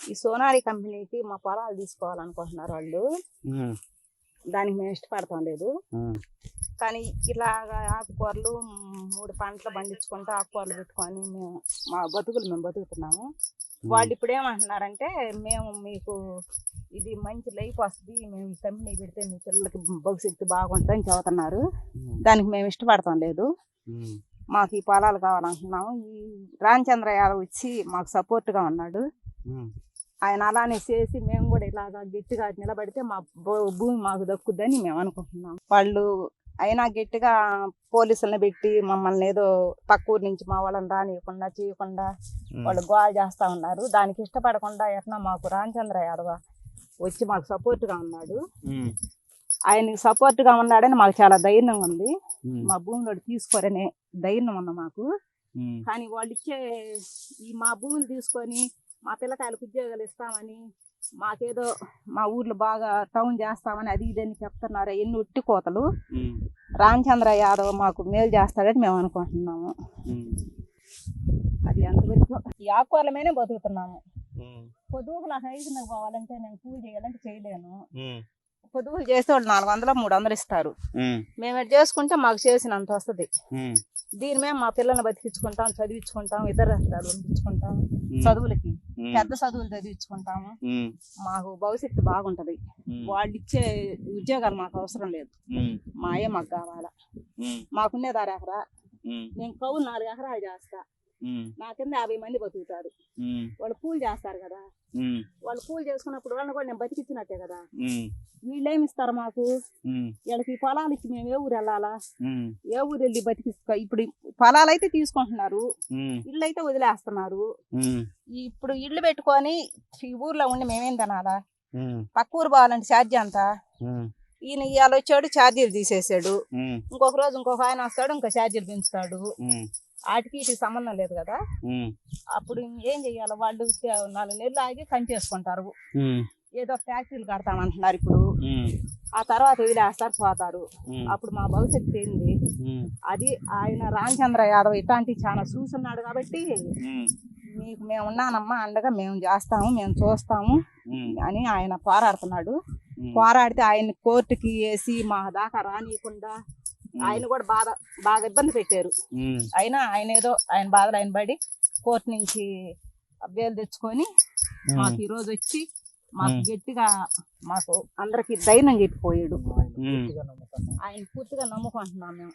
ఈ సోనాలి కంపెనీకి మా పొలాలు తీసుకోవాలనుకుంటున్నారు వాళ్ళు. దానికి మేము ఇష్టపడతాం లేదు. కానీ ఇలాగా ఆకుకూరలు మూడు పంటలు పండించుకుంటూ ఆకుకూరలు పెట్టుకొని మేము మా బతుకులు మేము బతుకుతున్నాము. వాళ్ళు ఇప్పుడు ఏమంటున్నారంటే మేము మీకు ఇది మంచి లైఫ్ వస్తుంది మేము ఈ కంపెనీ పెడితే మీ పిల్లలకి భవిష్యత్తు బాగుంటుందని చెబుతున్నారు. ఉమ్, దానికి మేము ఇష్టపడతాం లేదు. మాకు ఈ పొలాలు కావాలంటున్నాము ఈ రామచంద్ర యాదవ్ వచ్చి మాకు సపోర్ట్గా ఉన్నాడు. ఆయన అలానే చేసి మేము కూడా ఇలాగా గట్టిగా నిలబడితే మా భూమి మాకు దక్కుద్దని మేము అనుకుంటున్నాం. వాళ్ళు అయినా గట్టిగా పోలీసులను పెట్టి మమ్మల్ని ఏదో పక్క ఊరు నుంచి మా వాళ్ళని రానియకుండా చేయకుండా వాళ్ళు గోల్ చేస్తా ఉన్నారు. దానికి ఇష్టపడకుండా ఎట్లా మాకు రామచంద్ర యాదవ వచ్చి మాకు సపోర్ట్గా ఉన్నాడు. ఆయనకి సపోర్ట్గా ఉన్నాడని మాకు చాలా ధైర్యంగా ఉంది. మా భూమిలో తీసుకోరనే ధైర్యం ఉంది మాకు. కానీ వాళ్ళు ఇచ్చే ఈ మా భూములు తీసుకొని మా పిల్లకాయలకు ఉద్యోగాలు ఇస్తామని మాకేదో మా ఊర్లో బాగా టౌన్ చేస్తామని అది ఇదని చెప్తున్నారు. ఎన్ని ఉట్టి కోతలు. రామచంద్ర యాదవ్ మాకు మేలు చేస్తాడని మేము అనుకుంటున్నాము. అది అంతవరకు ఈ ఆకుకూరల బతుకుతున్నాము. పొదువుకు నాకు ఐదు పోవాలంటే నేను కూలి చేయాలంటే చేయలేను. ఉమ్, పొదువులు చేస్తే వాళ్ళు నాలుగు వందలు మూడు వందలు ఇస్తారు మేము ఇది చేసుకుంటే మాకు చేసినంత వస్తుంది. దీని మేము మా పిల్లల్ని బతికించుకుంటాం చదివించుకుంటాం ఇతర రాష్ట్రాలు పంపించుకుంటాం చదువులకి పెద్ద చదువులు చదివించుకుంటాము. మాకు భవిష్యత్తు బాగుంటది. వాళ్ళు ఇచ్చే ఉద్యోగాలు మాకు అవసరం లేదు. మాయే మాకు కావాలా. ఉమ్, మాకున్నది అర ఎకరా. నేను కవులు నాలుగు ఎకరాలు చేస్తా. నా కింద యాభై మంది బతుకుతారు. వాళ్ళు కూలి చేస్తారు కదా. వాళ్ళు కూలి చేసుకున్నప్పుడు వాళ్ళని కూడా నేను బతికిచ్చినట్టే కదా. ఉమ్, వీళ్ళు ఏమి ఇస్తారు మాకు? వీళ్ళకి పొలాలు ఇచ్చి మేము ఏ ఊరు వెళ్ళాలా? ఏ ఊరు వెళ్ళి బతికిస్తా? ఇప్పుడు ఈ పొలాలు అయితే తీసుకుంటున్నారు. ఇల్లు అయితే వదిలేస్తున్నారు. ఇప్పుడు ఇల్లు పెట్టుకొని ఈ ఊర్లో ఉండి మేమేం తినాలా? పక్క ఊరు పోవాలంటే ఛార్జీ అంత ఈయన ఇవాళ వచ్చాడు ఛార్జీలు తీసేసాడు. ఇంకొక రోజు ఇంకొక ఆయన వస్తాడు ఇంకో ఛార్జీలు పెంచుతాడు. వాటికి వీటికి సంబంధం లేదు కదా. అప్పుడు ఏం చెయ్యాలి? వాళ్ళు నాలుగు నెలలు ఆగి కంచేసుకుంటారు ఏదో ఫ్యాక్టరీలు కడతామంటున్నారు ఇప్పుడు. ఆ తర్వాత వదిలేస్తారు పోతారు. అప్పుడు మా భవిష్యత్తు ఏంది? అది ఆయన రామచంద్ర యాదవ్ ఇట్లాంటివి చాలా చూస్తున్నాడు కాబట్టి మీకు మేము ఉన్నానమ్మా అండగా మేము చేస్తాము మేము చూస్తాము అని ఆయన పోరాడుతున్నాడు. పోరాడితే ఆయన కోర్టుకి వేసి మా దాకా రానియకుండా ఆయన కూడా బాధ బాగా ఇబ్బంది పెట్టారు. అయినా ఆయన ఏదో ఆయన బాధలు ఆయన పడి కోర్టు నుంచి బెయిల్ తెచ్చుకొని మాకు ఈ రోజు వచ్చి మాకు. గట్టిగా మాకు అందరికి ధైర్యం చెప్పిపోయాడు. ఆయన పూర్తిగా నమ్ముకుంటున్నాం మేము.